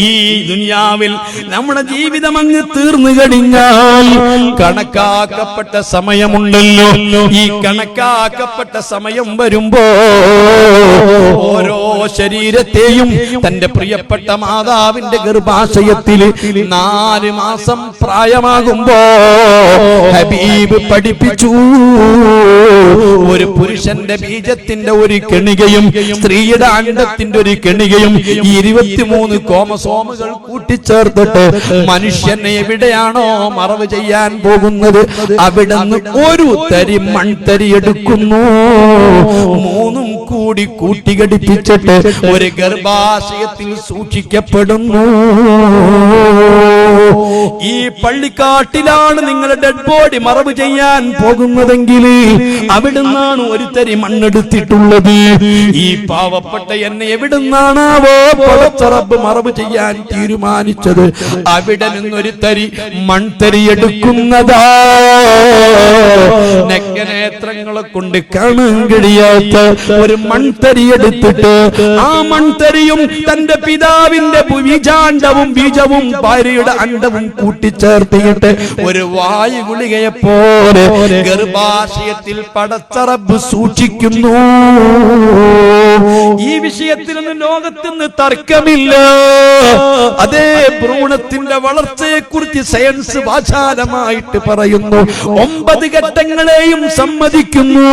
ഈ ദുനിയാവിൽ നമ്മുടെ ജീവിതം അങ്ങ് തീർന്നു കഴിഞ്ഞാൽ കണക്കാക്കപ്പെട്ട സമയമുണ്ടല്ലോ. ഈ കണക്കാക്കപ്പെട്ട സമയം വരുമ്പോ ഓരോ ശരീരത്തെയും തന്റെ പ്രിയപ്പെട്ട മാതാവിന്റെ ഗർഭാശയത്തിൽ നാല് മാസം പ്രായമാകുമ്പോ ഹബീബ് പഠിപ്പിച്ചു. ഒരു പുരുഷന്റെ ബീജത്തിന്റെ ഒരു കെണികയും സ്ത്രീയുടെ അണ്ടത്തിന്റെ ഒരു കെണികയും ഈ ഇരുപത്തിമൂന്ന് കോമസോമുകൾ കൂട്ടിച്ചേർത്തിട്ട് മനുഷ്യൻ എവിടെയാണോ മറവ് ചെയ്യാൻ പോകുന്നത് അവിടെ നിന്ന് ഒരു തരി മൺതരി എടുക്കുന്നു. മൂന്നും കൂടി കൂട്ടിഘടിപ്പിച്ചിട്ട് ഒരു ഗർഭാശയത്തിൽ സൂക്ഷിക്കപ്പെടുന്നു. ഈ പള്ളിക്കാട്ടിലാണ് നിങ്ങളുടെ ഡെഡ് ബോഡി മറവ് ചെയ്യാൻ പോകുന്നതെങ്കിൽ അവിടുന്നാണ് ഒരു തരി മണ്ണെടുത്തിട്ടുള്ളത്. ഈ പാവപ്പെട്ട എന്നെ എവിടുന്നാണാവോ പടച്ചറബ് മറവ് ചെയ്യാൻ തീരുമാനിച്ചത്. അവിടെ നിന്നൊരു തരി മൺതരി എടുക്കുന്നതാ. കൊണ്ട് കാണാൻ കഴിയാത്ത ഒരു മൺതരി എടുത്തിട്ട് ആ മൺതരിയും തന്റെ പിതാവിന്റെ ബീജാണ്ടവും ബീജവും ഭാര്യയുടെ അണ്ടവും കൂട്ടിച്ചേർത്തിയിട്ട് ഒരു വായു ഗുളികയെ പോലെ ഗർഭാശയത്തിൽ പടച്ചറബ് സൂക്ഷിക്കുന്നു. ഈ വിഷയത്തിൽ നിന്ന് ലോകത്ത് നിന്ന് തർക്കമില്ല. അതേ ഭ്രൂണത്തിന്റെ വളർച്ചയെ കുറിച്ച് സയൻസ് വാചാലമായിട്ട് പറയുന്നു. ഒമ്പത് ഘട്ടങ്ങളെയും സമ്മതിക്കുന്നു.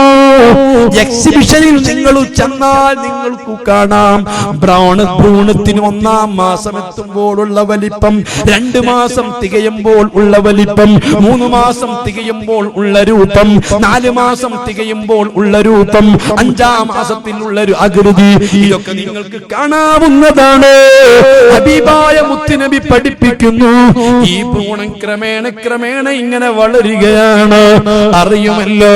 എക്സിബിഷനിൽ നിങ്ങൾ ചെന്നാൽ നിങ്ങൾക്ക് കാണാം. ബ്രൗൺ ഭ്രൂണത്തിന് ഒന്നാം മാസം എത്തുമ്പോഴുള്ള വലിപ്പം രണ്ട് മാസം തികയുമ്പോൾ ഉള്ള വലിപ്പം മൂന്ന് മാസം തികയുമ്പോൾ ഉള്ള രൂപം നാല് മാസം തികയുമ്പോൾ ഉള്ള രൂപം അഞ്ചാം മാസത്തിലുള്ള ഒരു ആകൃതി. ഇതൊക്കെ നിങ്ങൾക്ക് കാണാവുന്നതാണ്. ഹബീബായ മുത്തുനബി പഠിപ്പിക്കുന്നു. ഈ ഭ്രൂണം ക്രമേണ ക്രമേണ ഇങ്ങനെ വളരുകയാണ്. അറിയുമല്ലോ?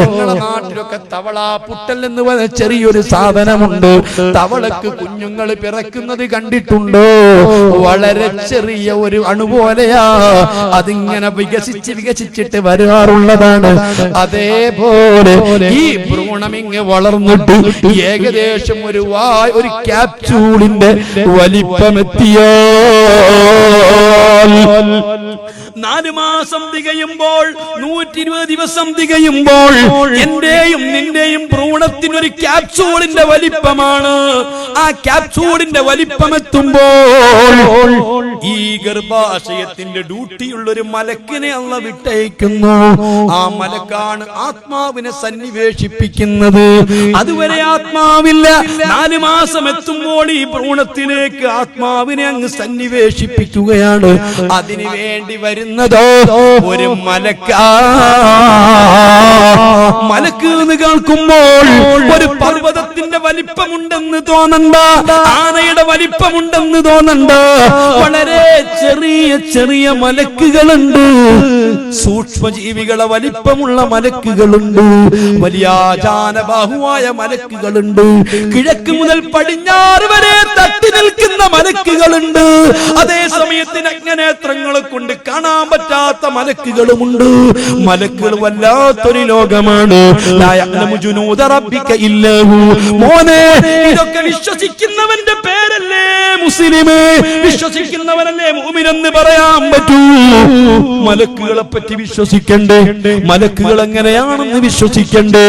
ഞങ്ങളുടെ നാട്ടിലൊക്കെ തവള പുട്ടൽ എന്ന് പറഞ്ഞ ചെറിയൊരു സാധനമുണ്ട്. തവളക്ക് കുഞ്ഞുങ്ങൾ പിറക്കുന്നത് കണ്ടിട്ടുണ്ടോ? വളരെ ചെറിയ ഒരു അണുപോലെയാ അതിങ്ങനെ വികസിച്ച് വികസിച്ചിട്ട് വരാറുള്ളതാണ്. അതേപോലെ ഈ ഭ്രൂണം ഇങ്ങ് വളർന്നിട്ട് ഏകദേശം ഒരു വാ ഒരു ക്യാപ്സൂളിന്റെ വലിപ്പമെത്തിയോ നാല് മാസം തികയുമ്പോൾ നൂറ്റി ഇരുപത് ദിവസം തികയുമ്പോൾ എന്റെയും നിന്റെയും ഭ്രൂണത്തിനൊരു ക്യാപ്സൂളിന്റെ വലിപ്പമാണ്. ആ ക്യാപ്സൂളിന്റെ വലിപ്പമെത്തുമ്പോൾ ഈ ഗർഭാശയത്തിന്റെ ഡ്യൂട്ടിയുള്ള ഒരു മലക്കിനെ അള്ള വിട്ടയക്കുന്നു. ആ മലക്കാണ് ആത്മാവിനെ സന്നിവേശിപ്പിക്കുന്നത്. അതുവരെ ആത്മാവില്ല. നാല് മാസം എത്തുമ്പോൾ ഈ ഭ്രൂണത്തിലേക്ക് ആത്മാവിനെ അങ്ങ് സന്നിവേശിപ്പിക്കുകയാണ്. അതിനു വേണ്ടി വരുന്നതോ ഒരു മലക്ക മലക്ക് എന്ന് കേൾക്കുമ്പോൾ ഒരു പർവതത്തിന്റെ വലിപ്പമുണ്ടെന്ന് തോന്നണ്ട ആനയുടെ വലിപ്പമുണ്ടെന്ന് തോന്നണ്ട. വളരെ ചെറിയ ചെറിയ മലക്കുകളുണ്ട്. സൂക്ഷ്മജീവികളെ വലിപ്പമുള്ള മലക്കുകളുണ്ട്. വലിയ ജാനബാഹുവായ മലക്കുകളുണ്ട്. കിഴക്ക് മുതൽ പടിഞ്ഞാറ് വരെ തട്ടി നിൽക്കുന്ന മലക്കുകളുണ്ട്. അതേ സമയത്തിന് അജ്ഞനേത്രങ്ങളെ കൊണ്ട് കാണാൻ പറ്റാത്ത മലക്കുകളുമുണ്ട്. മലക്കുകൾ വല്ലാത്തൊരു ലോകമാണ്. മോനെ ഇതൊക്കെ വിശ്വസിക്കുന്നവന്റെ പേരല്ലേ മുസ്ലിമേ? വിശ്വസിക്കുന്നവനല്ലേ മൂമിനെന്ന് പറയാൻ പറ്റൂ. മലക്കുകളെ പറ്റി വിശ്വസിക്കണ്ടേ? മലക്കുകൾ എങ്ങനെയാണെന്ന് വിശ്വസിക്കണ്ടേ?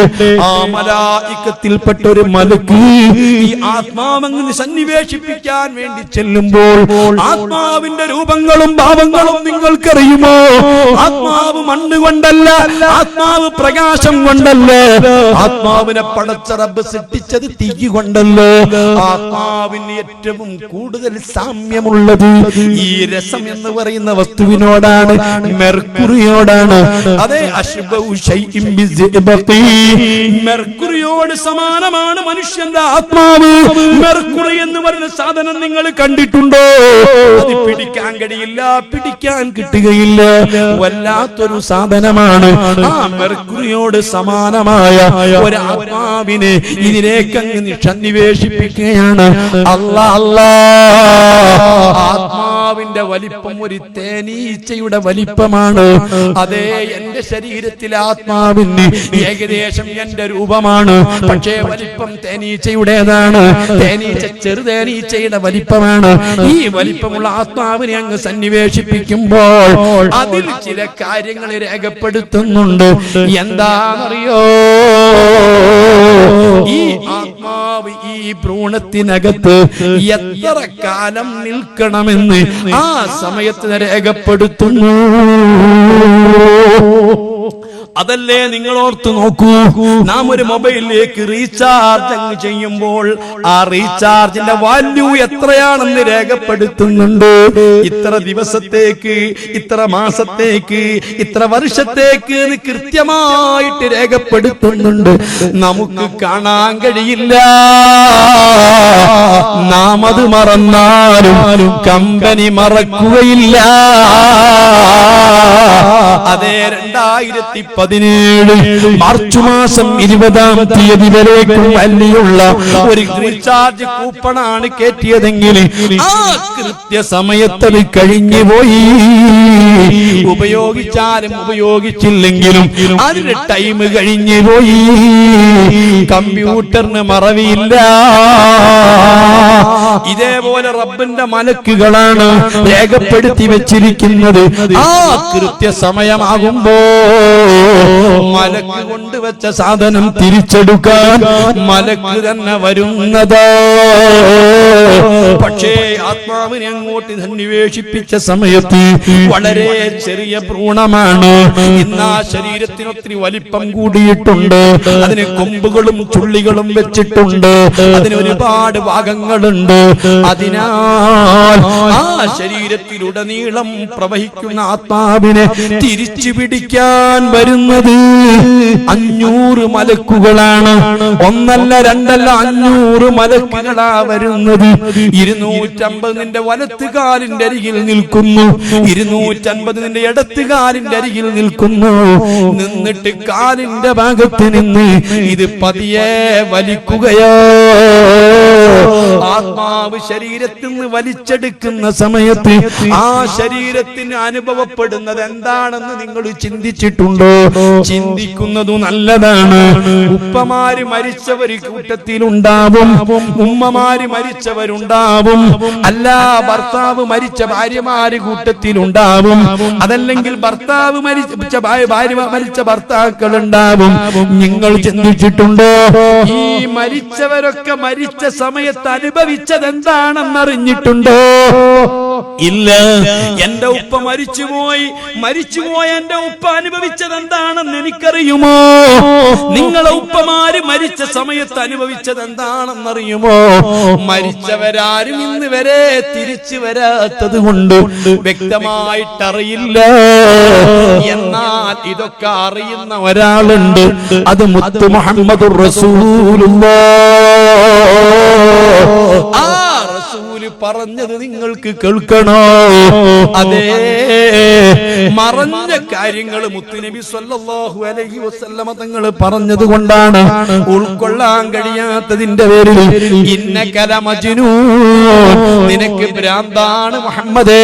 ആ മലായിക്കത്തിൽപ്പെട്ട ഒരു മലക്ക് ഈ ആത്മാവെന്ന് സന്നിവേശിപ്പിക്കാൻ വേണ്ടി ചെല്ലുമ്പോൾ ആത്മാവിന്റെ രൂപങ്ങളും ഭാവങ്ങളും നിങ്ങൾക്കറിയുമോ ആത്മാവ് മണ്ണ് കൊണ്ടല്ല ആത്മാവ് പ്രകാശം കൊണ്ടല്ല? ആത്മാവിനെ പടച്ച റബ്ബ് സൃഷ്ടിച്ചത് തീ കൊണ്ടല്ലോ. ആത്മാവിന് ഏറ്റവും കൂടുതൽ സാമ്യമുള്ളത് ഈ രസം എന്ന് പറയുന്ന വസ്തുവിനോടാണ് മെർക്കുറിയോടാണ്. അതെ. മെർക്കുറിയോട് സമാനമാണ് മനുഷ്യന്റെ ആത്മാവ്. മെർക്കുറി എന്ന് പറയുന്ന സാധനം നിങ്ങൾ കണ്ടിട്ടുണ്ടോ? അത് പിടിക്കാൻ കഴിയില്ല പിടിക്കാൻ കിട്ടുകയില്ല വല്ലാത്തൊരു സാധനമാണ്. ആ മെർക്കുറിയോട് സമാനമായ ഒരു ആത്മാവിനെ ഇതിലേക്ക് അങ്ങ് സന്നിവേശിപ്പിക്കുകയാണ് അല്ല അല്ല. ആത്മാവ് ആത്മാവിന്റെ വലിപ്പം ഒരു തേനീച്ചയുടെ വലിപ്പമാണ്. അതേ എന്റെ ശരീരത്തിൽ ആത്മാവിന് ഏകദേശം എന്റെ രൂപമാണ്. പക്ഷേ വലിപ്പം തേനീച്ചയുടേതാണ്. തേനീച്ച ചെറുതേനീച്ചയുടെ വലിപ്പമാണ്. ഈ വലിപ്പമുള്ള ആത്മാവിനെ അങ്ങ് സന്നിവേശിപ്പിക്കുമ്പോൾ അതിൽ ചില കാര്യങ്ങൾ രേഖപ്പെടുത്തുന്നുണ്ട്. എന്താണെന്നറിയോ? ഈ ആത്മാവ് ഈ ഭ്രൂണത്തിനകത്ത് എത്ര കാലം നിൽക്കണമെന്ന് ആ സമയത്ത് രേഖപ്പെടുത്തുന്നു. അതല്ലേ നിങ്ങൾ ഓർത്ത് നോക്കൂ? നാം ഒരു മൊബൈലിലേക്ക് റീചാർജ് അങ്ങ് ചെയ്യുമ്പോൾ ആ റീചാർജിന്റെ വാല്യൂ എത്രയാണെന്ന് രേഖപ്പെടുത്തുന്നുണ്ട്. ഇത്ര ദിവസത്തേക്ക് ഇത്ര മാസത്തേക്ക് ഇത്ര വർഷത്തേക്ക് കൃത്യമായിട്ട് രേഖപ്പെടുത്തുന്നുണ്ട്. നമുക്ക് കാണാൻ കഴിയില്ല. നാം അത് മറന്നാലും കമ്പനി മറക്കുകയില്ല. അതെ രണ്ടായിരത്തി പതിനേഴ് മാർച്ച് മാസം ഇരുപതാം തീയതി വരേക്കും വലിയുള്ള ഒരു റീചാർജ് കൂപ്പണാണ് കേട്ടിയതെങ്കിൽ ആ കൃത്യസമയത്ത് അത് കഴിഞ്ഞു പോയി. ഉപയോഗിച്ചാലും ഉപയോഗിച്ചില്ലെങ്കിലും അതിന് ടൈം കഴിഞ്ഞു പോയി. കമ്പ്യൂട്ടറിന് മറവിയില്ല. ഇതേപോലെ റബ്ബിന്റെ മലക്കുകളാണ് രേഖപ്പെടുത്തി വെച്ചിരിക്കുന്നത്. ആ കൃത്യസമയമാകുമ്പോ മലക്ക് കൊണ്ടുവച്ച സാധനം തിരിച്ചെടുക്കാൻ മലക്ക് തന്നെ വരുന്നത്. പക്ഷേ ആത്മാവിനെ അങ്ങോട്ട് സന്നിവേശിപ്പിച്ച സമയത്ത് വളരെ ചെറിയ ഭ്രൂണമാണ്. ഇന്ന് ആ ശരീരത്തിന് ഒത്തിരി വലിപ്പം കൂടിയിട്ടുണ്ട്. അതിന് കൊമ്പുകളും ചുള്ളികളും വെച്ചിട്ടുണ്ട്. അതിന് ഒരുപാട് ഭാഗങ്ങളുണ്ട്. അതിനാൽ ആ ശരീരത്തിലുടനീളം പ്രവഹിക്കുന്ന ആത്മാവിനെ തിരിച്ചു പിടിക്കാൻ വരുന്നത് അഞ്ഞൂറ് മലക്കുകളാണ്. ഒന്നല്ല രണ്ടല്ല അഞ്ഞൂറ് മലക്കുകളാ വരുന്നത്. ഇരുന്നൂറ്റമ്പത് നിന്റെ വലത്ത് കാലിന്റെ അരികിൽ നിൽക്കുന്നു. ഇരുന്നൂറ്റമ്പത് നിന്റെ ഇടത്ത് കാലിന്റെ അരികിൽ നിൽക്കുന്നു. നിന്നിട്ട് കാലിന്റെ ഭാഗത്ത് നിന്ന് ഇത് പതിയെ വലിക്കുകയോ ആത്മാവ് ശരീരത്തിൽ നിന്ന് വലിച്ചെടുക്കുന്ന സമയത്ത് ആ ശരീരത്തിന് അനുഭവപ്പെടുന്നത് എന്താണെന്ന് നിങ്ങൾ ചിന്തിച്ചിട്ടുണ്ടോ? ചിന്തിക്കുന്നത് നല്ലതാണ്. ഉപ്പമാര് മരിച്ചവര് കൂട്ടത്തിലുണ്ടാവും. ഉമ്മമാര് മരിച്ചവരുണ്ടാവും. അല്ല ഭർത്താവ് മരിച്ച ഭാര്യമാര് കൂട്ടത്തിലുണ്ടാവും. അതല്ലെങ്കിൽ ഭർത്താവ് മരിച്ച ഭാര്യ മരിച്ച ഭർത്താക്കൾ ഉണ്ടാവും നിങ്ങൾ ചിന്തിച്ചിട്ടുണ്ടോ? ഈ മരിച്ചവരൊക്കെ മരിച്ച സമയത്ത് അനുഭവിച്ചത് എന്താണെന്ന് അറിഞ്ഞിട്ടുണ്ടോ ഇല്ല. എന്റെ ഉപ്പ മരിച്ചുപോയി. മരിച്ചുപോയ എന്റെ ഉപ്പ അനുഭവിച്ചത് എന്താണെന്ന് എനിക്കറിയുമോ? നിങ്ങളെ ഉപ്പമാര് മരിച്ച സമയത്ത് അനുഭവിച്ചത് എന്താണെന്നറിയുമോ മരിച്ചവരാരും ഇന്ന് വരെ തിരിച്ചു വരാത്തത് കൊണ്ട് വ്യക്തമായിട്ടറിയില്ല. എന്നാൽ ഇതൊക്കെ അറിയുന്ന ഒരാളുണ്ട്. അത് മുത്തു മുഹമ്മദ് ആ റസൂൽ പറഞ്ഞത് നിങ്ങൾക്ക് കേൾക്കണോ? അതെ മറഞ്ഞ കാര്യങ്ങൾ മുത്തുനബി സല്ലല്ലാഹു അലൈഹി വസല്ലമ തങ്ങൾ പറഞ്ഞത് കൊണ്ടാണ് ഉൾക്കൊള്ളാൻ കഴിയാത്തതിന്റെ പേരിൽ ഇന്നകല മജ്നൂ നിനക്ക് ഭ്രാന്താണ് മുഹമ്മദേ.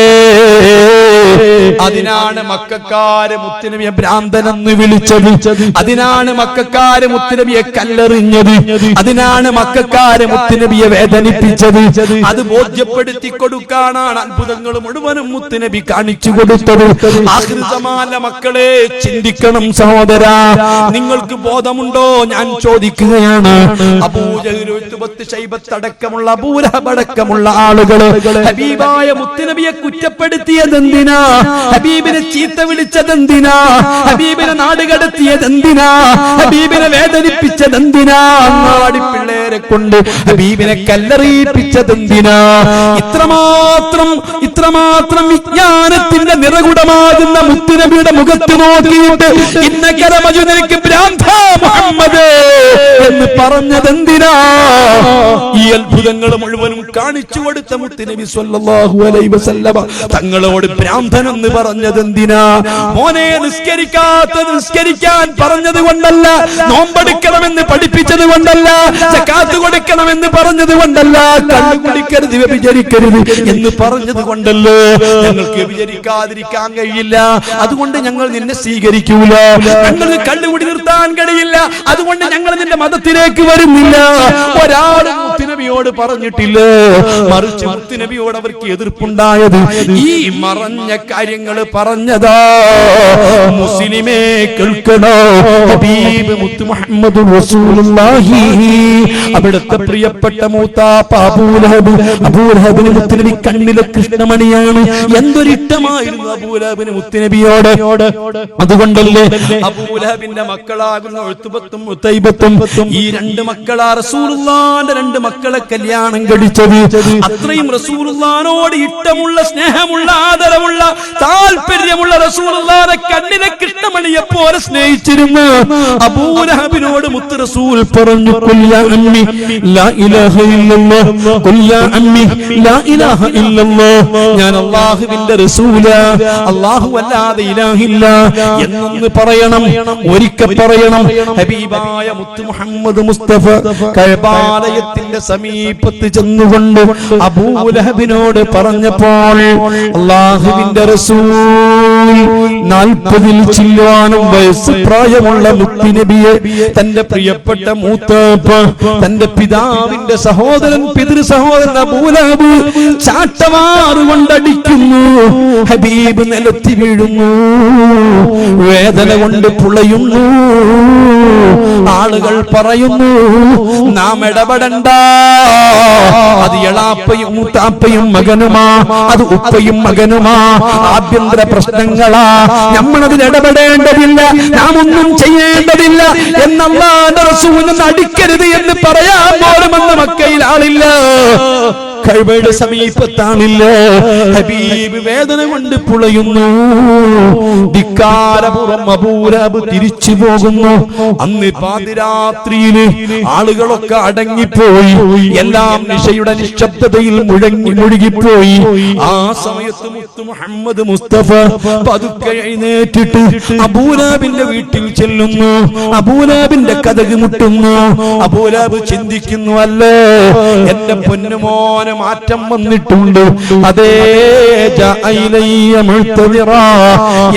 അതിനാണ് മക്കാര് മുത്തുനബിയെ ഭ്രാന്തനെന്ന് വിളിച്ചത്. അതിനാണ് മക്കാര് മുത്തുനബിയെ കല്ലെറിഞ്ഞത്. അതിനാണ് മക്കാര് മുത്തുനബിയെ വേദനിപ്പിച്ചത്. അത് ബോധ്യപ്പെടുത്തി കൊടുക്കാനാണ് അത്ഭുതങ്ങൾ മുഴുവനും മുത്തുനബി കാണിച്ചു കൊടുത്തത്. ആഹൃതമായ മക്കളെ ചിന്തിക്കണം സഹോദര. നിങ്ങൾക്ക് ബോധമുണ്ടോ? ഞാൻ ചോദിക്കുകയാണ്. ശൈബത്തടക്കമുള്ള അബൂരഹബടക്കമുള്ള ആളുകൾ ഹബീബായ മുത്തുനബിയെ കുറ്റപ്പെടുത്തിയത് എന്തിനാ ഹബീബിനെ ചീത്ത വിളിച്ചത് എന്തിനാ ഹബീബിനെ നാടുകടത്തിയത് എന്തിനാ ഹബീബിനെ വേദനിപ്പിച്ചത് എന്തിനാ അങ്ങാടി പിള്ളേരെ കൊണ്ട് ഹബീബിനെ കല്ലെറിയിപ്പിച്ചത് എന്തിനാ ഇത്രമാത്രം ഇത്രമാത്രം വിജ്ഞാനത്തിന്റെ നിറകുടമാകുന്ന മുത്തുനബിയുടെ മുഖത്ത് നോക്കിയിട്ട് ഇന്ന കരമജുനക്ക് എന്ന് പറഞ്ഞത് എന്തിനാ ഈ അത്ഭുതങ്ങൾ മുഴുവനും കാണിച്ചു കൊടുത്ത മുത്തുനബി സ്വല്ലല്ലാഹു അലൈഹി വസല്ലമ തങ്ങളോട് ഭ്രാന്തൻ എന്ന് പറഞ്ഞത് എന്തിനാ മോനെ നിസ്കരിക്കാത്ത നിസ്കരിക്കാൻ പറഞ്ഞത് കൊണ്ടല്ല നോമ്പെടുക്കണമെന്ന് പഠിപ്പിച്ചത് കൊണ്ടല്ല കൊടുക്കണമെന്ന് പറഞ്ഞത് കൊണ്ടല്ല കണ്ണു കുടിക്കരുത് വ്യഭിചരിക്കരുത് എന്ന് പറഞ്ഞത് കൊണ്ടല്ലോ. ഞങ്ങൾക്ക് വ്യഭിചരിക്കാതിരിക്കാൻ കഴിയില്ല. അതുകൊണ്ട് ഞങ്ങൾ നിന്നെ സ്വീകരിക്കൂല. ഞങ്ങൾക്ക് കണ്ണുകൂടി നിർത്താൻ കഴിയില്ല. അതുകൊണ്ട് ഞങ്ങൾ നിന്റെ മതത്തിലേക്ക് വരുന്നില്ല. ഒരാളും മുത്തുനബിയോട് പറഞ്ഞിട്ടില്ല? മറിച്ച് മുത്തുനബിയോട് അവർക്ക് എതിർപ്പുണ്ടായത്? ഈ മറഞ്ഞ കാര്യങ്ങൾ പറഞ്ഞതാ. മുസ്ലിമേ കേൾക്കണോ? ഹബീബ് മുത്തു മുഹമ്മദ് റസൂലുള്ളാഹി. അവിടുത്തെ പ്രിയപ്പെട്ട മൂത്താപ്പ അബൂലഹബ് അബൂലഹബിന് മുത്തുനബി കണ്ണിലെ കൃഷ്ണമണിയാണ്. എന്തൊരിഷ്ടമായിരുന്നു അബൂലഹബിന് മുത്തുനബിയോട് അതുകൊണ്ടല്ലേ അബൂലഹബിന്റെ മക്കളാകുന്ന എഴുത്തുപത്തും മുത്തൈബത്തും ഈ രണ്ട് മക്കളാ റസൂലുള്ളാന്റെ രണ്ട് മക്കളെ കല്യാണം കഴിച്ചത്. അത്രയും റസൂലുള്ളാനോട് ഇഷ്ടമുള്ള സ്നേഹമുള്ള ആദരമുള്ള താല്പര്യമുള്ള റസൂലുള്ളാനെ കണ്ണിലെ കൃഷ്ണമണിയെ പോലെ സ്നേഹിച്ചിരുന്നു. അബൂലഹബിനോട് മുത്ത് റസൂൽ പറഞ്ഞു "ഖുൽ യാ അമ്മി ലാ ഇലാഹ ഇല്ലല്ലാഹ് യാ അമ്മി ലാ ഇലാഹ ഇല്ലല്ലാഹ് ഞാൻ അല്ലാഹുവിന്റെ റസൂല അല്ലാഹു അല്ലാതെ ഇലാഹില്ല. എന്നൊന്ന് പറയണം ഒരിക്കൽ പറയണം. ഹബീബായ മുത്ത് മുഹമ്മദ് മുസ്തഫ കഴബാലയത്തിന്റെ സമീപത്ത് ചെന്നുകൊണ്ട് അബൂലഹബിനോട് പറഞ്ഞപ്പോൾ അള്ളാഹുവിന്റെ റസൂൽ നാൽപ്പതിൽ ചില്ലുവാനും വയസ്സ് പ്രായമുള്ള മുത്തിനബിയെ തന്റെ പ്രിയപ്പെട്ട മൂത്താപ്പ തന്റെ പിതാവിന്റെ സഹോദരൻ പിതൃ സഹോദരൻ അബൂലഹബ് ചാട്ടമാറ് കൊണ്ടടിക്കുന്നു ഹബീബ് നിലത്തി വീഴുന്നു വേദന കൊണ്ട് പുളയുന്നു. ആളുകൾ പറയുന്നു നാം ഇടപെടണ്ട. അത് എളാപ്പയും മൂത്താപ്പയും മകനുമാ. അത് ഉപ്പയും മകനുമാ. ആഭ്യന്തര പ്രശ്നങ്ങളാ. നമ്മളതിൽ ഇടപെടേണ്ടതില്ല. നാം ഒന്നും ചെയ്യേണ്ടതില്ല. എന്നല്ലാതെ റസൂലിനെ അടിക്കരുത് എന്ന് പറയാൻ പോലും അന്ന് മക്കയിൽ ആളില്ല. കഴിവയുടെ സമീപത്താണില്ലേ? ഹബീബ് വേദന കൊണ്ട് പുളയുന്നു. ധിക്കാരപുറം അബൂലബ് തിരിച്ചു പോകുന്നു. അന്ന് പാതിരാത്രിയിൽ ആളുകളൊക്കെ അടങ്ങിപ്പോയി. എല്ലാം നിശയുടെ നിശബ്ദതയിൽ മുഴങ്ങി മുഴുകിപ്പോയി. ആ സമയത്ത് മുത്തു മുഹമ്മദ് മുസ്തഫ പതുക്കെ എഴുന്നേറ്റിട്ട് അബൂലാബിന്റെ വീട്ടിൽ ചെല്ലുന്നു. അബൂലാബിന്റെ കഥക് മുട്ടുന്നു. അബൂലാബ് ചിന്തിക്കുന്നു അല്ലേ എന്റെ പൊന്നുമോനെ മാറ്റം വന്നിട്ടുണ്ട്. അതേ.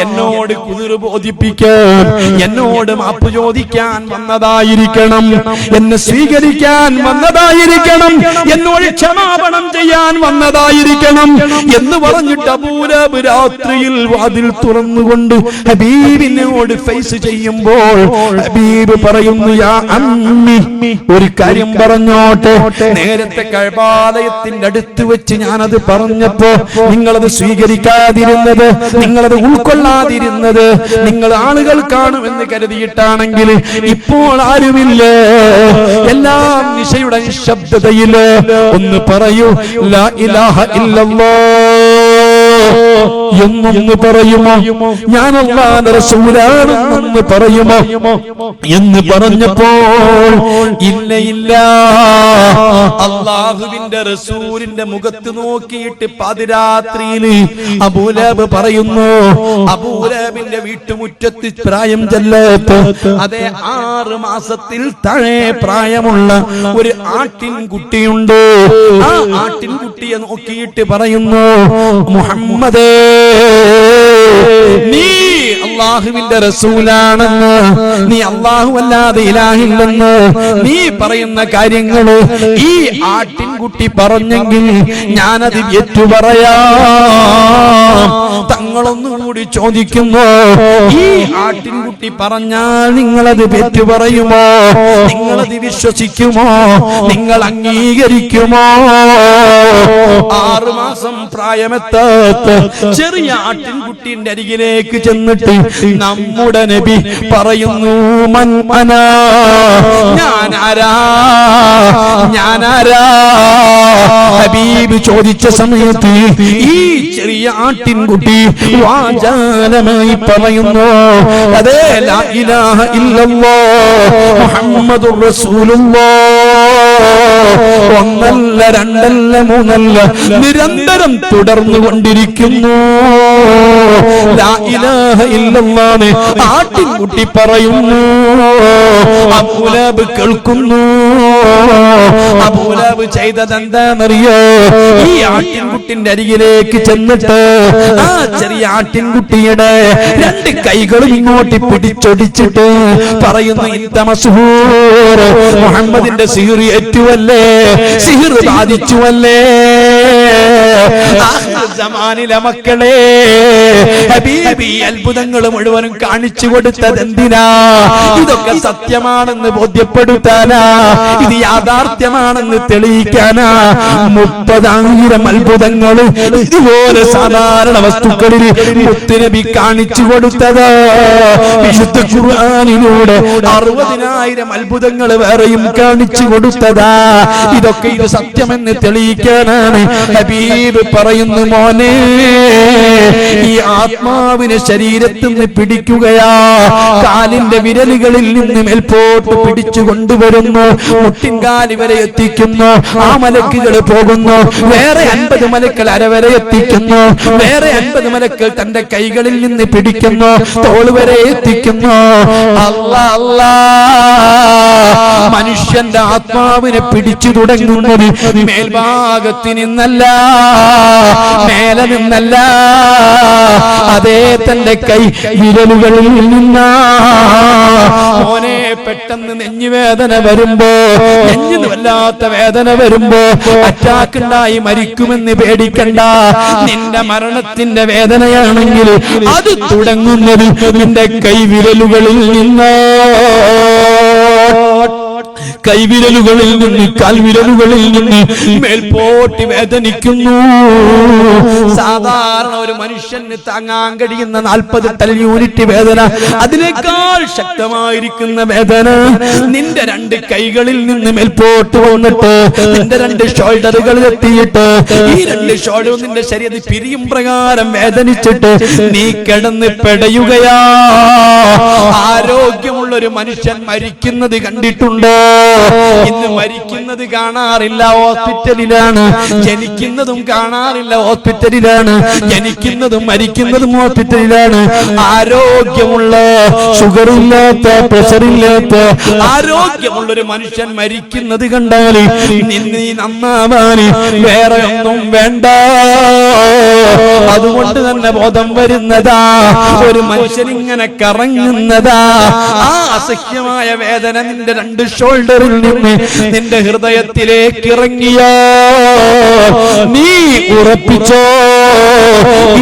എന്നോട് കുതിര് ബോധിപ്പിക്കാൻ എന്നോട് മാപ്പ് ചോദിക്കാൻ വന്നതായിരിക്കണം. എന്നെ സ്വീകരിക്കാൻ വന്നതായിരിക്കണം. എന്നോട് ക്ഷമാപണം ചെയ്യാൻ വന്നതായിരിക്കണം. എന്ന് പറഞ്ഞിട്ട് അബൂലബ് രാത്രിയിൽ വാതിൽ തുറന്നുകൊണ്ട് ഹബീബിനോട് ഫേസ് ചെയ്യുമ്പോൾ ഹബീബ് പറയുന്നു യാ അമ്മി ഒരു കാര്യം പറഞ്ഞോട്ടെ. നേരത്തെ കഴപാലയത്തിന്റെ അടുത്ത് വെച്ച് ഞാനത് പറഞ്ഞപ്പോ നിങ്ങളത് സ്വീകരിക്കാതിരുന്നത് നിങ്ങളത് ഉൾക്കൊള്ളാതിരുന്നത് നിങ്ങൾ ആളുകൾ കാണുമെന്ന് കരുതിയിട്ടാണെങ്കിൽ ഇപ്പോൾ ആരുമില്ല? എല്ലാം നിശയുടെ നിശബ്ദതയിൽ ഒന്ന് പറയൂ ലാ ഇലാഹ ഇല്ലല്ലാഹ് എന്നൊന്ന് പറയുമോ? ഞാൻ അള്ളാന്റെ റസൂലാണെന്നൊന്ന് പറയുമോ? എന്ന് പറഞ്ഞപ്പോൾ ഇല്ല ഇല്ല. അള്ളാഹുവിന്റെ റസൂലിന്റെ മുഖത്ത് നോക്കിയിട്ട് പാതിരാത്രിയിൽ അബൂലാബ് പറയുന്നു അബൂലാബിന്റെ വീട്ടുമുറ്റത്ത് പ്രായം ചെല്ലത്ത് അതെ ആറ് മാസത്തിൽ താഴെ പ്രായമുള്ള ഒരു ആട്ടിൻ കുട്ടിയുണ്ട് ആ ആട്ടിൻ കുട്ടിയെ നോക്കിയിട്ട് പറയുന്നു മുഹമ്മദേ നീ അള്ളാഹുവിന്റെ റസൂലാണെന്ന് നീ അള്ളാഹു അല്ലാതെ ഇലാഹില്ലെന്ന് നീ പറയുന്ന കാര്യങ്ങൾ ഈ ആട്ടിൻകുട്ടി പറഞ്ഞെങ്കിൽ ഞാനത് ഏറ്റുപറയാം. തങ്ങളൊന്നുകൂടി ചോദിക്കുന്നു ഈ ആട്ടിൻകുട്ടി പറഞ്ഞാൽ നിങ്ങളത് ഏറ്റുപറയുമോ? നിങ്ങളത് വിശ്വസിക്കുമോ? നിങ്ങൾ അംഗീകരിക്കുമോ? ആറുമാസം പ്രായമെത്താത്ത ചെറിയ ആട്ടിൻകുട്ടിന്റെ അരികിലേക്ക് ചെന്നിട്ട് നമ്മുടെ നബി പറയുന്നു മന്മന ഞാനാരാ? ഞാനാരാ? ഹബീബ് ചോദിച്ച സമയത്ത് ഈ ചെറിയ ആട്ടിൻകുട്ടി വാചാലമായി പറയുന്നു അതേ ലാ ഇലാഹ ഇല്ലല്ലാഹ് മുഹമ്മദുർ റസൂലുള്ളാഹ് ഒന്നല്ല രണ്ടല്ല മൂന്നല്ല നിരന്തരം തുടർന്നു കൊണ്ടിരിക്കുന്നു. ആട്ടിൻകുട്ടി പറയുന്നു. അബൂലാബ് കേൾക്കുന്നു. അബൂലബ് ചെയ്തതെന്താണെന്നറിയോ? ഈ ഈ ആട്ടിൻകുട്ടിന്റെ അരികിലേക്ക് ചെന്നിട്ട് ആ ചെറിയ ആട്ടിൻകുട്ടിയുടെ രണ്ട് കൈകളും ഇങ്ങോട്ട് പിടിച്ചൊടിച്ചിട്ട് പറയുന്നു മുഹമ്മദിന്റെ സിഹിർ ഏറ്റുവല്ലേ? സിഹിർ ബാധിച്ചുവല്ലേ? മക്കളെ ഹബീബി അത്ഭുതങ്ങൾ മുഴുവനും കാണിച്ചു കൊടുത്തത് എന്തിനാ ഇതൊക്കെ സത്യമാണെന്ന് ബോധ്യപ്പെടുത്താനാ? ഇത് യാഥാർത്ഥ്യമാണെന്ന് തെളിയിക്കാനാ? മുപ്പതായിരം അത്ഭുതങ്ങൾ ഇതുപോലെ സാധാരണ വസ്തുക്കളിൽ മുത്തുനബി കാണിച്ചു കൊടുത്തത്. വിശുദ്ധ ഖുർആാനിലൂടെ അറുപതിനായിരം അത്ഭുതങ്ങൾ വേറെയും കാണിച്ചു കൊടുത്തതാ. ഇതൊക്കെ ഇത് സത്യമെന്ന് തെളിയിക്കാനാണ് ഹബീബ് പറയുന്നു മോനെ ഈ ആത്മാവിനെ ശരീരത്തിൽ നിന്ന് പിടിക്കുകയാ. കാലിന്റെ വിരലുകളിൽ നിന്ന് മേൽപോട്ട് പിടിച്ചു കൊണ്ടുവരുന്നു. മുട്ടിൻകാലി വരെ എത്തിക്കുന്നു. ആ മലക്കുകൾ പോകുന്നു. വേറെ അൻപത് മലക്കൾ അരവരെ എത്തിക്കുന്നു. വേറെ അൻപത് മലക്കൾ തന്റെ കൈകളിൽ നിന്ന് പിടിക്കുന്നു. തോൾ വരെ എത്തിക്കുന്നു. അല്ല അല്ലാ. മനുഷ്യന്റെ ആത്മാവിനെ പിടിച്ചു തുടങ്ങുന്നത് മേൽഭാഗത്ത് നിന്നല്ല. മേലെ നിന്നല്ല. അതേ തന്റെ കൈ വിരലുകളിൽ നിന്നാ. മോനെ പെട്ടെന്ന് നെഞ്ഞുവേദന വരുമ്പോ നെഞ്ഞിന് വല്ലാത്ത വേദന വരുമ്പോ അറ്റാക്ക് ഉണ്ടായി മരിക്കുമെന്ന് പേടിക്കണ്ട. നിന്റെ മരണത്തിന്റെ വേദനയാണെങ്കിൽ അത് തുടങ്ങുന്നത് നിന്റെ കൈവിരലുകളിൽ നിന്നോ. കൈവിരലുകളിൽ നിന്ന് കാൽവിരലുകളിൽ നിന്ന് മേൽപോട്ടി വേദനിക്കുന്നു. സാധാരണ ഒരു മനുഷ്യന് താങ്ങാൻ കഴിയുന്ന നാൽപ്പത് തൽ യൂണിറ്റ് വേദന അതിനേക്കാൾ ശക്തമായിരിക്കുന്ന വേദന. നിന്റെ രണ്ട് കൈകളിൽ നിന്ന് മേൽപോട്ട് വന്നിട്ട് നിന്റെ രണ്ട് ഷോൾഡറുകളിൽ എത്തിയിട്ട് ഈ രണ്ട് ഷോൾഡറും നിന്റെ ശരീരത്തിൽ പിരിയും പ്രകാരം വേദനിച്ചിട്ട് നീ കിടന്ന് പെടയുകയാ. ആരോഗ്യമുള്ള ഒരു മനുഷ്യൻ മരിക്കുന്നത് കണ്ടിട്ടുണ്ടോ. ഇന്ന് മരിക്കുന്നത് കാണാറില്ല ഹോസ്പിറ്റലിലാണ്. ജനിക്കുന്നതും കാണാറില്ല ഹോസ്പിറ്റലിലാണ്. ജനിക്കുന്നതും മരിക്കുന്നതും ഹോസ്പിറ്റലിലാണ്. ആരോഗ്യമുള്ള ഷുഗർ ഇല്ലാത്ത പ്രഷർ ആരോഗ്യമുള്ള ഒരു മനുഷ്യൻ മരിക്കുന്നത് കണ്ടാൽ നിന്നെ നന്നാവാന് വേറെ ഒന്നും വേണ്ട. അതുകൊണ്ട് തന്നെ ബോധം വരുന്നതാ ഒരു മനുഷ്യൻ ഇങ്ങനെ കറങ്ങുന്നതാ. ആ അസഹ്യമായ വേദന നിന്റെ രണ്ട് ഷോൾഡറിൽ നിന്ന് നിന്റെ ഹൃദയത്തിലേക്ക് ഇറങ്ങിയ നീ ഉറപ്പിച്ചോ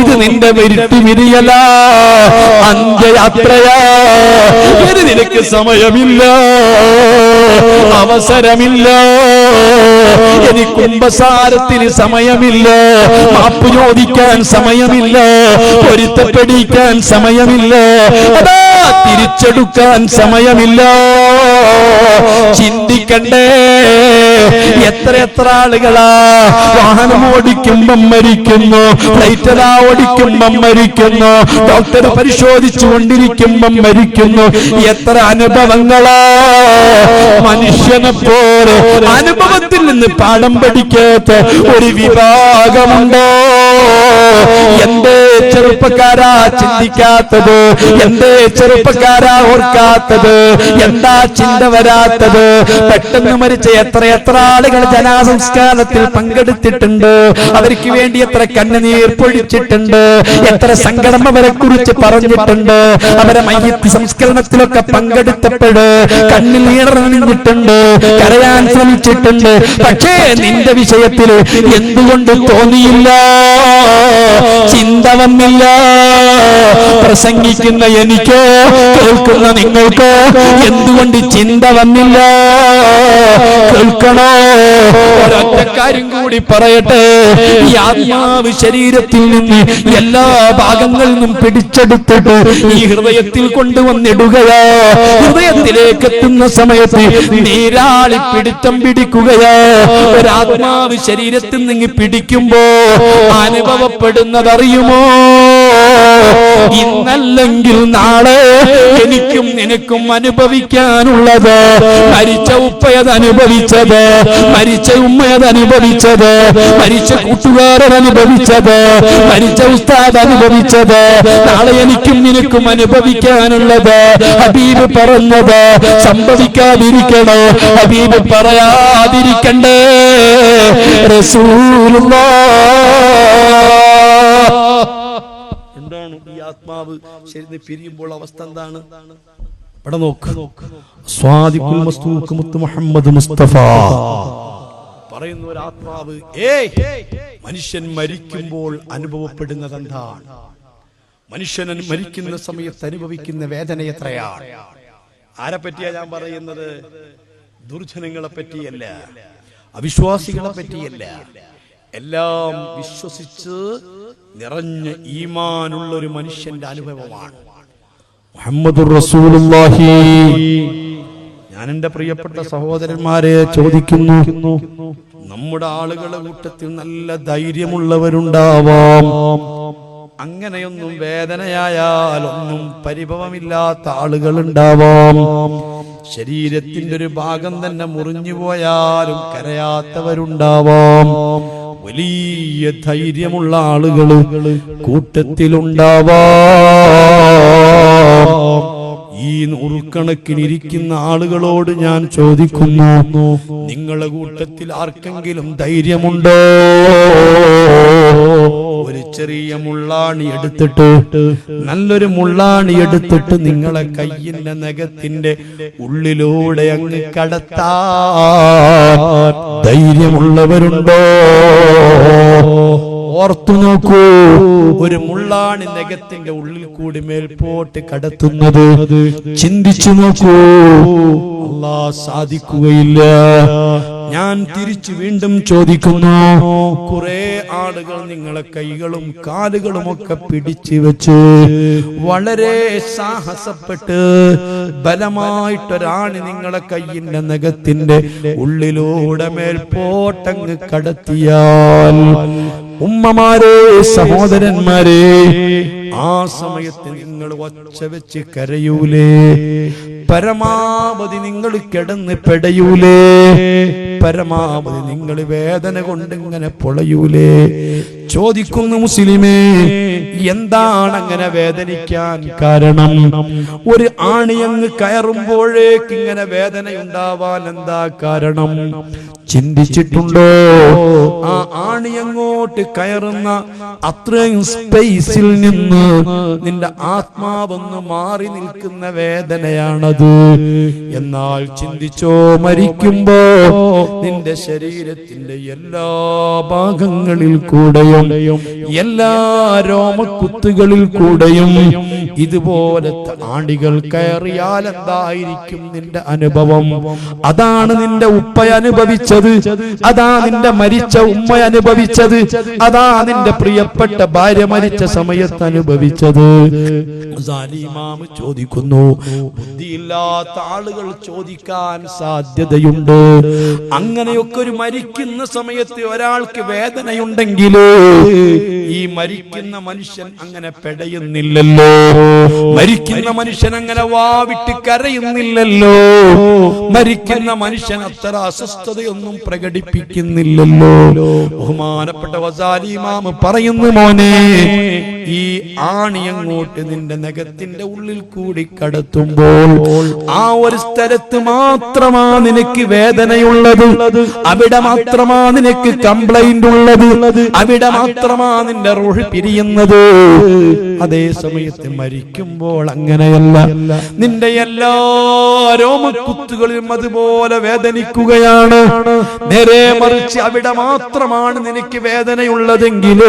ഇത് നിന്റെ വരുത്തി വിരിയല അന്ത്യയാത്രയാ. ഇനി നിനക്ക് സമയമില്ല അവസരമില്ല ഇനി കുംഭസാരത്തിന് സമയമില്ല മാപ്പ് ചോദിക്കാൻ സമയമില്ല പൊരുത്തപ്പെടിക്കാൻ സമയമില്ല അതാ തിരിച്ചെടുക്കാൻ സമയമില്ല. ചിന്തിക്കണ്ടേ? എത്ര എത്ര ആളുകളാ വാഹനം ഓടിക്കുമ്പം മരിക്കുന്നു ലൈറ്റലാ ഓടിക്കുമ്പം മരിക്കുന്നു ഡോക്ടർ പരിശോധിച്ചു കൊണ്ടിരിക്കുമ്പം മരിക്കുന്നു. എത്ര അനുഭവങ്ങളാ? മനുഷ്യനെ പോലെ അനുഭവത്തിൽ നിന്ന് പാഠം പഠിക്കാത്ത ഒരു വിഭാഗമുണ്ടോ? എന്തേ ചെറുപ്പക്കാരാ ചിന്തിക്കാത്തത്? എന്തേ ചെറുപ്പക്കാരാ ഓർക്കാത്തത്? എന്താ ചിന്ത വരാത്തത്? പെട്ടെന്ന് മരിച്ച എത്ര എത്ര ആളുകൾ ജനാസംസ്കാരത്തിൽ പങ്കെടുത്തിട്ടുണ്ട്? അവർക്ക് വേണ്ടി എത്ര കണ്ണുനീർ പൊഴിച്ചിട്ടുണ്ട്? എത്ര സങ്കടം അവരെ കുറിച്ച് പറഞ്ഞിട്ടുണ്ട്? അവരെ മയ്യത്ത് സംസ്കരണത്തിലൊക്കെ പങ്കെടുത്തപ്പോഴ് കണ്ണിൽ നീടറിഞ്ഞിട്ടുണ്ട് കരയാൻ ശ്രമിച്ചിട്ടുണ്ട്. പക്ഷേ നിന്റെ വിഷയത്തിൽ എന്തുകൊണ്ട് തോന്നിയില്ല? ചിന്ത വന്നില്ല പ്രസംഗിക്കുന്ന എനിക്കോ കേൾക്കുന്ന നിങ്ങൾക്കോ എന്തുകൊണ്ട് ചിന്ത വന്നില്ല? കേൾക്കണോ? ഒരൊറ്റക്കാരും കൂടി പറയട്ടെ. ഈ ആത്മാവ് ശരീരത്തിൽ നിന്ന് എല്ലാ ഭാഗങ്ങളിൽ നിന്നും പിടിച്ചെടുത്തിട്ട് ഈ ഹൃദയത്തിൽ കൊണ്ടുവന്നിടുകയാ. ഹൃദയത്തിലേക്ക് എത്തുന്ന സമയത്ത് നീരാളി പിടുത്തം പിടിക്കുകയാ. ഒരാത്മാവ് ശരീരത്തിൽ നിന്ന് പിടിക്കുമ്പോ അനുഭവപ്പെടുന്നതറിയുമോ? ഇന്നല്ലെങ്കിൽ നാളെ എനിക്കും നിനക്കും അനുഭവിക്കാനുള്ളത്. മരിച്ച ഉപ്പയത് അനുഭവിച്ചത് മരിച്ച ഉമ്മയത് അനുഭവിച്ചത് മരിച്ച കൂട്ടുകാരൻ അനുഭവിച്ചത്. മരിച്ച ഉസ്താദ് അനുഭവിച്ചത്. നാളെ എനിക്കും നിനക്കും അനുഭവിക്കാനുള്ളത്. ഹബീബ് പറഞ്ഞത് സംഭവിക്കാതിരിക്കണോ? ഹബീബ് പറയാതിരിക്കണ്ടേ. റസൂലുള്ള. ആത്മാവ് ശരി പിരിയുമ്പോൾ അവസ്ഥ എന്താണ്? ഇവിടെ നോക്ക്. സ്വാദിഖുൽ മസ്തൂക്ക് മുത്ത് മുഹമ്മദ് മുസ്തഫ. പറയുന്ന ഒരു ആത്മാവ് ഏയ്! മനുഷ്യൻ മരിക്കുമ്പോൾ അനുഭവപ്പെടുന്നത് എന്താണ് മനുഷ്യൻ മരിക്കുന്ന സമയത്ത് അനുഭവിക്കുന്ന വേദന എത്രയാണ്? ആരെ പറ്റിയാ ഞാൻ പറയുന്നത്? ദുർജനങ്ങളെ പറ്റിയല്ല. അവിശ്വാസികളെ പറ്റിയല്ല. എല്ലാം വിശ്വസിച്ച് നിറഞ്ഞ ഈമാനുള്ള ഒരു മനുഷ്യന്റെ അനുഭവമാണ്. മുഹമ്മദ് ഞാൻ എന്റെ പ്രിയപ്പെട്ട സഹോദരന്മാരെ ചോദിക്കുന്നു നമ്മുടെ ആളുകളെ കൂട്ടത്തിൽ നല്ല ധൈര്യമുള്ളവരുണ്ടാവാം. അങ്ങനെയൊന്നും വേദനയായാൽ ഒന്നും പരിഭവമില്ലാത്ത ആളുകൾ ഉണ്ടാവാം ശരീരത്തിന്റെ ഒരു ഭാഗം തന്നെ മുറിഞ്ഞു പോയാലും കരയാത്തവരുണ്ടാവാം. വലിയ ധൈര്യമുള്ള ആളുകൾ കൂട്ടത്തിലുണ്ടാവാം. ഈ നൂറുകണക്കിനിരിക്കുന്ന ആളുകളോട് ഞാൻ ചോദിക്കുന്നു നിങ്ങളുടെ കൂട്ടത്തിൽ ആർക്കെങ്കിലും ധൈര്യമുണ്ടോ? ഒരു ചെറിയ മുള്ളാണി എടുത്തിട്ട് നല്ലൊരു മുള്ളാണി എടുത്തിട്ട് നിങ്ങളെ കയ്യിന്റെ നഖത്തിന്റെ ഉള്ളിലൂടെ അങ്ങ് കടത്താ ധൈര്യമുള്ളവരുണ്ടോ? ഓർത്തു നോക്കൂ ഒരു മുള്ളാണി നഖത്തിന്റെ ഉള്ളിൽ കൂടി മേൽപോട്ട് കടത്തുന്നത് ചിന്തിച്ചു നോക്കൂ. അല്ലാ സാധിക്കുകയില്ല. ഞാൻ തിരിച്ചു വീണ്ടും ചോദിക്കുന്നു. കുറെ ആളുകൾ നിങ്ങളെ കൈകളും കാലുകളും ഒക്കെ പിടിച്ചു വെച്ച് വളരെ സാഹസപ്പെട്ട് ബലമായിട്ടൊരാണ് നിങ്ങളെ കയ്യിന്റെ നഖത്തിന്റെ ഉള്ളിലൂടെ മേൽപോട്ടങ്ങ് കടത്തിയാൽ ഉമ്മമാരെ സഹോദരന്മാരെ ആ സമയത്ത് നിങ്ങൾ ഒച്ച വെച്ച് കരയൂലേ? പരമാവധി നിങ്ങൾ കിടന്ന് പെടയൂലേ. പരമാവധി നിങ്ങൾ വേദന കൊണ്ട് ഇങ്ങനെ പൊളയൂലേ. ചോദിക്കുന്നു മുസ്ലിമേ എന്താണ് അങ്ങനെ വേദനിക്കാൻ കാരണം ഒരു ആണിയങ്ങ് കയറുമ്പോഴേക്ക് ഇങ്ങനെ വേദന ഉണ്ടാവാൻ എന്താ കാരണം? ചിന്തിച്ചിട്ടുണ്ടോ? ആ ആണിയങ്ങോട്ട് കയറുന്ന അത്രയും സ്പേസിൽ നിന്ന് നിന്റെ ആത്മാവൊന്ന് മാറി നിൽക്കുന്ന വേദനയാണത്. എന്നാൽ ചിന്തിച്ചോ മരിക്കുമ്പോ നിന്റെ ശരീരത്തിന്റെ എല്ലാ ഭാഗങ്ങളിൽ കൂടെയും എല്ലാ രോമക്കുത്തുകളിൽ കൂടെയും ഇതുപോലെ ആണികൾ കയറിയാൽ എന്തായിരിക്കും നിന്റെ അനുഭവം? അതാണ് നിന്റെ ഉപ്പ അനുഭവിച്ചത്. അതാ നിന്റെ മരിച്ച ഉമ്മ അനുഭവിച്ചത്. അതാ നിന്റെ പ്രിയപ്പെട്ട ഭാര്യ മരിച്ച സമയത്ത് അനുഭവിച്ചത്. ചോദിക്കുന്നു ബുദ്ധിയില്ലാത്ത ആളുകൾ ചോദിക്കാൻ സാധ്യതയുണ്ട്. അങ്ങനെയൊക്കെ ഒരു മരിക്കുന്ന സമയത്ത് ഒരാൾക്ക് വേദനയുണ്ടെങ്കിൽ ഈ മരിക്കുന്ന മനുഷ്യൻ അങ്ങനെ പെടയുന്നില്ലല്ലോ. മരിക്കുന്ന മനുഷ്യൻ അങ്ങനെ വാവിട്ട് കരയുന്നില്ലല്ലോ. മരിക്കുന്ന മനുഷ്യൻ അത്ര അസ്വസ്ഥതയൊന്നും പ്രകടിപ്പിക്കുന്നില്ലല്ലോ. ബഹുമാനപ്പെട്ട വസാലിമാമ് പറയുന്നു മോനെ ഈ ആണി അങ്ങോട്ട് നിന്റെ നഖത്തിന്റെ ഉള്ളിൽ കൂടി കടത്തുമ്പോൾ ആ ഒരു സ്ഥലത്ത് മാത്രമാ നിനക്ക് വേദനയുള്ളത്. അവിടെ മാത്രമാ നിനക്ക് കംപ്ലൈന്റ് ഉള്ളത്. അവിടെ മാത്രമാ നിന്റെ റോഹ് പിരിയുന്നത്. അതേ സമയത്ത് മരിക്കുമ്പോൾ അങ്ങനെയല്ല. നിന്റെ എല്ലാ രോമക്കുത്തുകളിലും അതുപോലെ വേദനിക്കുകയാണ്. നേരെ മറിച്ച് അവിടെ മാത്രമാണ് നിനക്ക് വേദനയുള്ളതെങ്കിൽ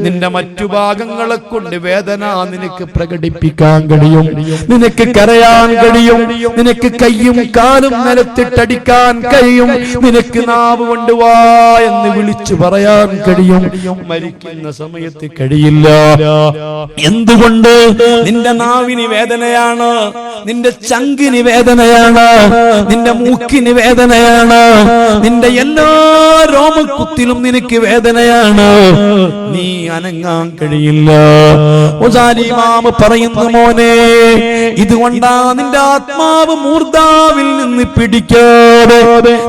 നിന്റെ മറ്റു ഭാഗങ്ങളെ കൊണ്ട് വേദന നിനക്ക് പ്രകടിപ്പിക്കാൻ കഴിയും. നിനക്ക് കരയാൻ കഴിയും. നിനക്ക് കയ്യും കാലും നിലത്തിട്ടടിക്കാൻ കഴിയും. നിനക്ക് നാവ് കൊണ്ട് വാ എന്ന് വിളിച്ചു പറയാൻ കഴിയും. മരിക്കുന്ന സമയത്ത് കഴിയില്ല. എന്തുകൊണ്ട്? നിന്റെ നാവിന് വേദനയാണ്. നിന്റെ ചങ്കിന് വേദനയാണ്. നിന്റെ മൂക്കിന് വേദനയാണ്. നിന്റെ എല്ലാ രോമക്കുത്തിലും നിനക്ക് വേദനയാണ്. നീ അനങ്ങാൻ കഴിയില്ല. മാമ പറയുന്നു മോനെ ഇതുകൊണ്ടാ നിന്റെ ആത്മാവ് മൂർദാവിൽ നിന്ന് പിടിക്കാതെ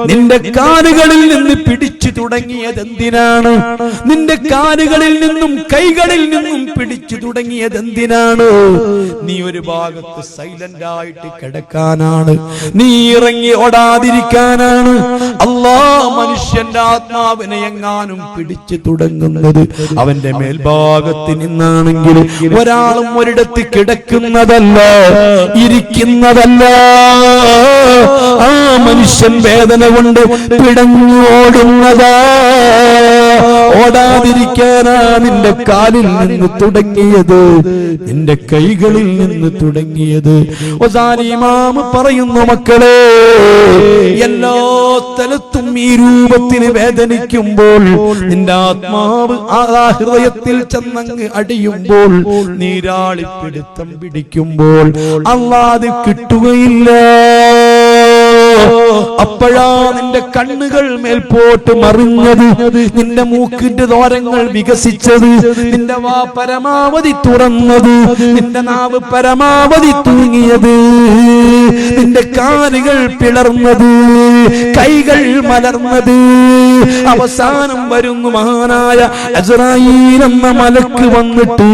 നിന്റെ കാലുകളിൽ നിന്ന് പിടിച്ചു തുടങ്ങിയത് എന്തിനാണ് നിന്റെ കാലുകളിൽ നിന്നും കൈകളിൽ നിന്നും പിടിച്ചു തുടങ്ങിയത് എന്തിനാണ്? നീ ഒരു ഭാഗത്ത് സൈലന്റ് ആയിട്ട് കിടക്കാനാണ്. നീ ഇറങ്ങി ഓടാതിരിക്കാനാണ്. അല്ലാ മനുഷ്യന്റെ ആത്മാവിനെ എങ്ങാനും പിടിച്ചു തുടങ്ങുന്നത്. അവന്റെ മേൽഭാഗത്ത് നിന്നാണെങ്കിൽ ഒരാളും ഒരിടത്ത് കിടക്കുന്നതല്ല ഇരിക്കുന്നതല്ല. ആ മനുഷ്യൻ വേദന കൊണ്ട് പിടഞ്ഞു ഓടുന്നതാ. ഓടാതിരിക്കാനാ നിന്റെ കാലിൽ നിന്ന് തുടങ്ങിയത്. നിന്റെ കൈകളിൽ നിന്ന് തുടങ്ങിയത്. ഒസാനിമാമ് പറയുന്നു മക്കളെ എല്ലാ സ്ഥലത്തും ഈ രൂപത്തിന് വേദനിക്കുമ്പോൾ നിന്റെ ആത്മാവ് ആ ഹൃദയത്തിൽ ചെന്നങ്ങ് അടിയുമ്പോൾ നീരാളിപ്പിടുത്തം പിടിക്കുമ്പോൾ അല്ലാതെ കിട്ടുകയില്ല. അപ്പോഴാ നിന്റെ കണ്ണുകൾ മേൽപോട്ട് മറിഞ്ഞത്. നിന്റെ മൂക്കിന്റെ ദ്വാരങ്ങൾ വികസിച്ചത്. നിന്റെ വാ പരമാവധി തുറന്നത്. നിന്റെ നാവ് പരമാവധി തൂങ്ങിയത്. നിന്റെ കാലുകൾ പിളർന്നത്. കൈകൾ മലർന്നത്. അവസാനം വരുന്നു മഹാനായ അസ്രായീൽ എന്ന മലക്ക് വന്നിട്ട്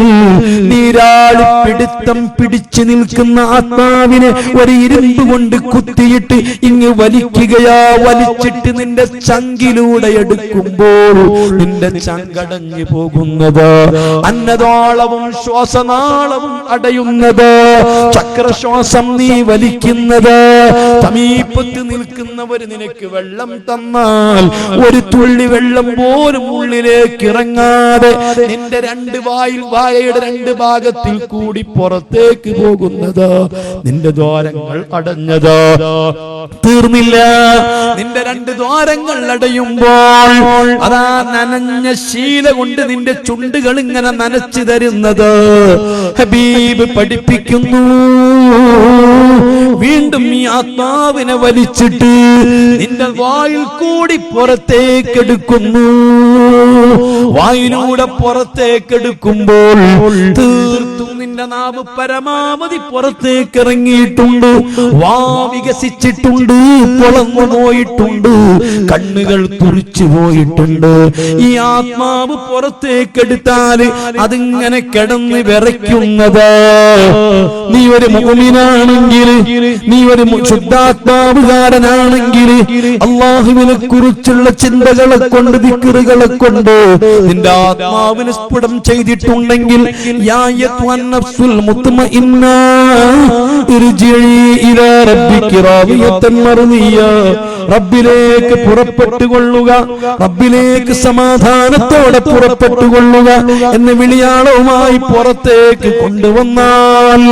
നീരാളി പിടുത്തം പിടിച്ചു നിൽക്കുന്ന ആത്മാവിനെ ഒരു ഇരുമ്പ് കൊണ്ട് കുത്തിയിട്ട് ഇങ്ങ് വലിക്കുകയാ വലിച്ചിട്ട് നിന്റെ ചങ്കിലൂടെ എടുക്കുമ്പോൾ നിന്റെ ചങ്കടഞ്ഞു പോകുന്നത് അന്നദാളവും ശ്വാസനാളവും അടയുന്നത് ചക്രശ്വാസം നീ വലിക്കുന്നത്. സമീപത്ത് നിൽക്കുന്നവർ നിനക്ക് വെള്ളം തന്നാൽ ഒരു തുള്ളി വെള്ളം പോലും ഉള്ളിലേക്ക് ഇറങ്ങാതെ നിന്റെ രണ്ട് വായിൽ വായയുടെ രണ്ട് ഭാഗത്തിൽ കൂടി പുറത്തേക്ക് പോകുന്നത് നിന്റെ ദ്വാരങ്ങൾ അടഞ്ഞത്. തീർന്നില്ല. നിന്റെ രണ്ട് ദ്വാരങ്ങൾ അടയുമ്പോൾ അതാ നനഞ്ഞ ശീല കൊണ്ട് നിന്റെ ചുണ്ടുകൾ ഇങ്ങനെ നനച്ചു തരുന്നത്. ഹബീബ് പഠിപ്പിക്കുന്നു. വീണ്ടും ഈ ആത്മാവിനെ വലിച്ചിട്ട് നിന്റെ വായിൽ കൂടി പുറത്തേക്കെടുക്കുന്നു. വായിലൂടെ പുറത്തേക്കെടുക്കുമ്പോൾ തീർത്തും നിന്റെ നാവ് പരമാവധി പുറത്തേക്ക് ഇറങ്ങിയിട്ടുണ്ട് വാ വികസിച്ചിട്ടുണ്ട്. പൊളന്നു പോയിട്ടുണ്ട്. കണ്ണുകൾ തുറിച്ചു പോയിട്ടുണ്ട്. ഈ ആത്മാവ് പുറത്തേക്കെടുത്താൽ അതിങ്ങനെ കിടന്ന് വിറയ്ക്കുന്നത്. നീ ഒരു മുമിനാണെങ്കിൽ നീ ഒരു ശുദ്ധാത്മാവുകാരനാണെങ്കിൽ അള്ളാഹുവിനെ കുറിച്ചുള്ള ചിന്തകളെ കൊണ്ട് ദിക്കറുകളെ കൊണ്ട് നിന്റെ ആത്മാവിനെ സ്ഫുടം ചെയ്തിട്ടുണ്ടെങ്കിൽ നഫ്സുൽ ഇർജിഇ ഇലാ റബ്ബിലേക്ക് പുറപ്പെട്ടുകൊള്ളുക റബ്ബിലേക്ക് സമാധാനത്തോടെ പുറപ്പെട്ടുകൊള്ളുക എന്ന് വിളിയാളവുമായി പുറത്തേക്ക് കൊണ്ടുവന്നാൽ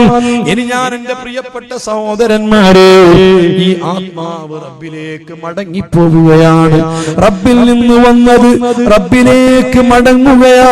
ഇനി ഞാൻ എന്റെ പ്രിയപ്പെട്ട സഹോദരന്മാരെ ഈ ആത്മാവ് റബ്ബിലേക്ക് മടങ്ങിപ്പോവുകയാണ്. റബ്ബിൽ നിന്ന് വന്നത് റബ്ബിലേക്ക് മടങ്ങുകയാ